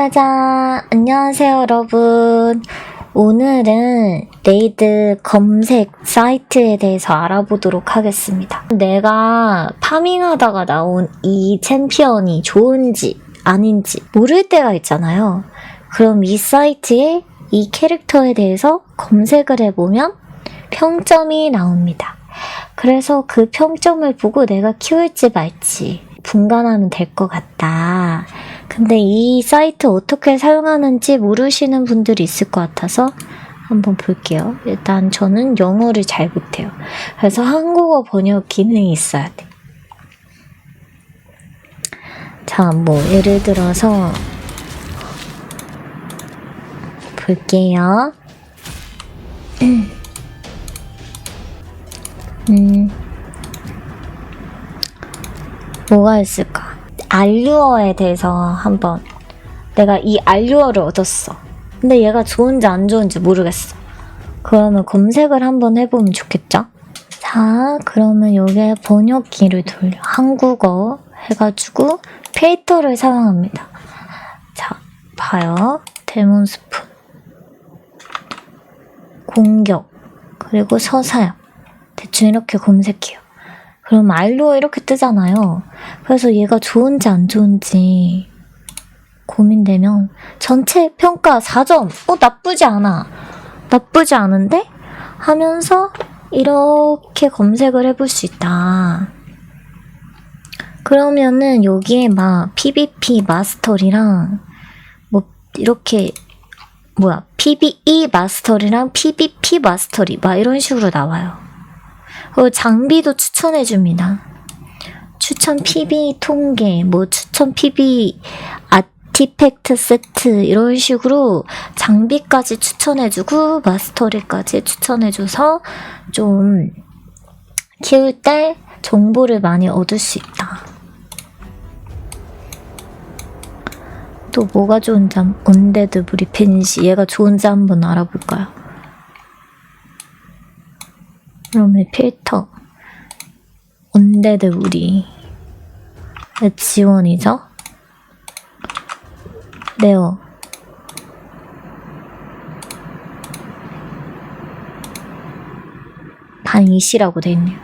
짜잔! 안녕하세요, 여러분. 오늘은 레이드 검색 사이트에 대해서 알아보도록 하겠습니다. 내가 파밍하다가 나온 이 챔피언이 좋은지 아닌지 모를 때가 있잖아요. 그럼 이 사이트에 이 캐릭터에 대해서 검색을 해보면 평점이 나옵니다. 그래서 그 평점을 보고 내가 키울지 말지 분간하면 될 것 같다. 근데 이 사이트 어떻게 사용하는지 모르시는 분들이 있을 것 같아서 한번 볼게요. 일단 저는 영어를 잘 못해요. 그래서 한국어 번역 기능이 있어야 돼. 자, 뭐, 예를 들어서, 볼게요. 음, 뭐가 있을까? 알류어에 대해서 한번 내가 이 알류어를 얻었어. 근데 얘가 좋은지 안 좋은지 모르겠어. 그러면 검색을 한번 해보면 좋겠죠? 자, 그러면 여기에 번역기를 돌려. 한국어 해가지고 페이터를 사용합니다. 자, 봐요. 데몬 스푼. 공격. 그리고 서사역. 대충 이렇게 검색해요. 그럼 알루어 이렇게 뜨잖아요. 그래서 얘가 좋은지 안 좋은지 고민되면 전체 평가 4점. 어, 나쁘지 않아. 나쁘지 않은데? 하면서 이렇게 검색을 해볼 수 있다. 그러면은 여기에 막 PVP 마스터리랑 뭐 이렇게 뭐야 PVE 마스터리랑 PVP 마스터리 막 이런 식으로 나와요. 그리고 장비도 추천해 줍니다. 추천 PB 통계, 뭐 추천 PB 아티팩트 세트 이런 식으로 장비까지 추천해주고 마스터리까지 추천해줘서 좀 키울 때 정보를 많이 얻을 수 있다. 또 뭐가 좋은지 한- 언데드 브리 펜시 얘가 좋은지 한번 알아볼까요? 그러면 필터 언데드 우리 지원이죠? 네오 반이시라고 돼 있네요.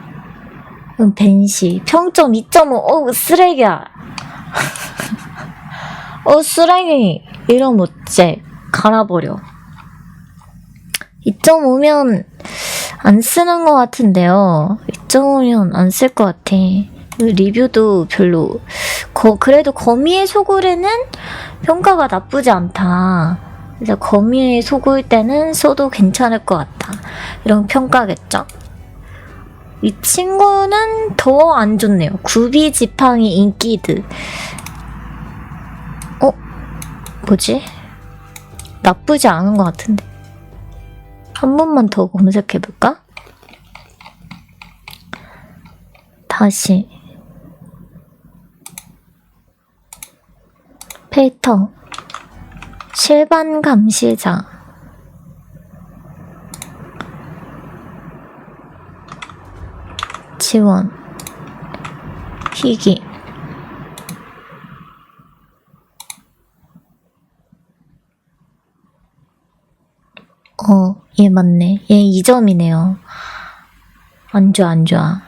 그럼 벤시 평점 2.5 어우 쓰레기야. 어 쓰레기 이러면 어째 갈아버려. 2.5면 안 쓰는 것 같은데요. 2.5면 안 쓸 것 같아. 그 리뷰도 별로. 거, 그래도 거미의 소굴에는 평가가 나쁘지 않다. 그래서 거미의 소굴 때는 써도 괜찮을 것 같다. 이런 평가겠죠? 이 친구는 더 안 좋네요. 구비 지팡이 인기드. 어? 뭐지? 나쁘지 않은 것 같은데. 한 번만 더 검색해볼까? 다시. 페이터. 실반 감시자. 지원. 희귀. 어, 얘 맞네. 얘 2점이네요. 안 좋아, 안 좋아.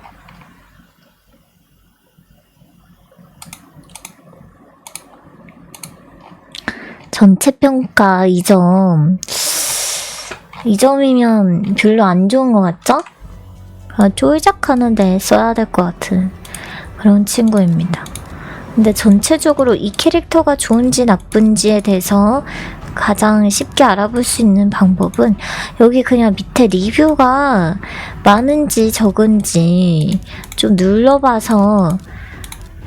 전체 평가 2점. 2점이면 별로 안 좋은 것 같죠? 아, 쫄작하는데 써야 될 것 같은 그런 친구입니다. 근데 전체적으로 이 캐릭터가 좋은지 나쁜지에 대해서 가장 쉽게 알아볼 수 있는 방법은 여기 그냥 밑에 리뷰가 많은지 적은지 좀 눌러봐서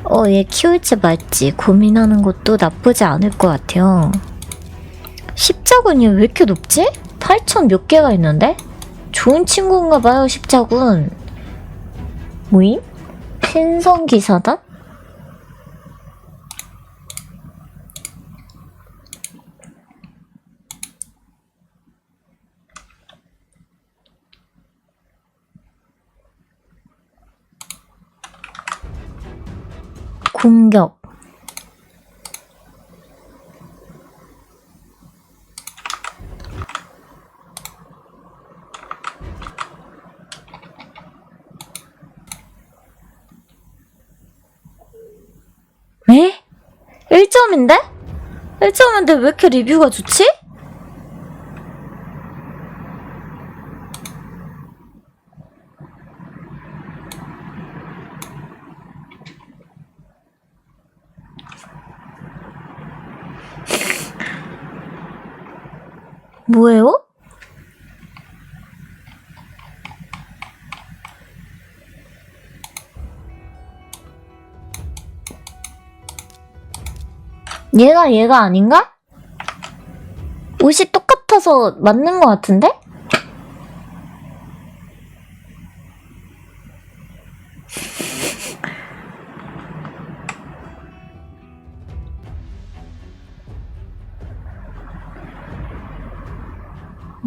어, 얘 키울지 말지 고민하는 것도 나쁘지 않을 것 같아요. 십자군이 왜 이렇게 높지? 8천 몇 개가 있는데? 좋은 친구인가 봐요, 십자군. 모임? 신성기사단? 공격 왜? 1점인데? 1점인데 왜 이렇게 리뷰가 좋지? 뭐예요? 얘가 얘가 아닌가? 옷이 똑같아서 맞는 것 같은데?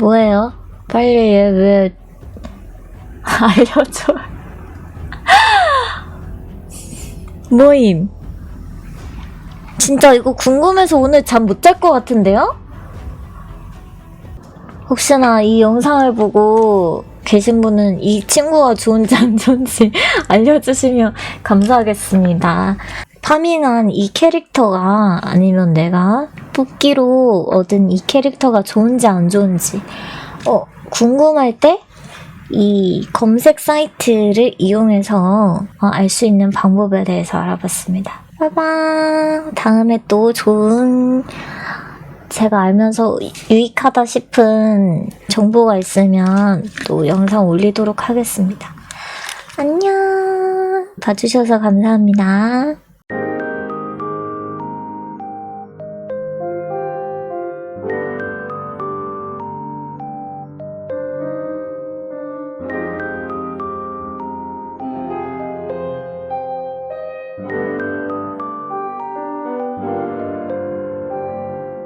뭐예요? 빨리 얘 왜 알려줘. 모임. 진짜 이거 궁금해서 오늘 잠 못 잘 것 같은데요? 혹시나 이 영상을 보고 계신 분은 이 친구가 좋은지 안 좋은지 알려주시면 감사하겠습니다. 파밍한 이 캐릭터가 아니면 내가 뽑기로 얻은 이 캐릭터가 좋은지 안 좋은지 어, 궁금할 때 이 검색 사이트를 이용해서 어, 알수 있는 방법에 대해서 알아봤습니다. 빠방! 다음에 또 좋은 제가 알면서 유익하다 싶은 정보가 있으면 또 영상 올리도록 하겠습니다. 안녕! 봐주셔서 감사합니다.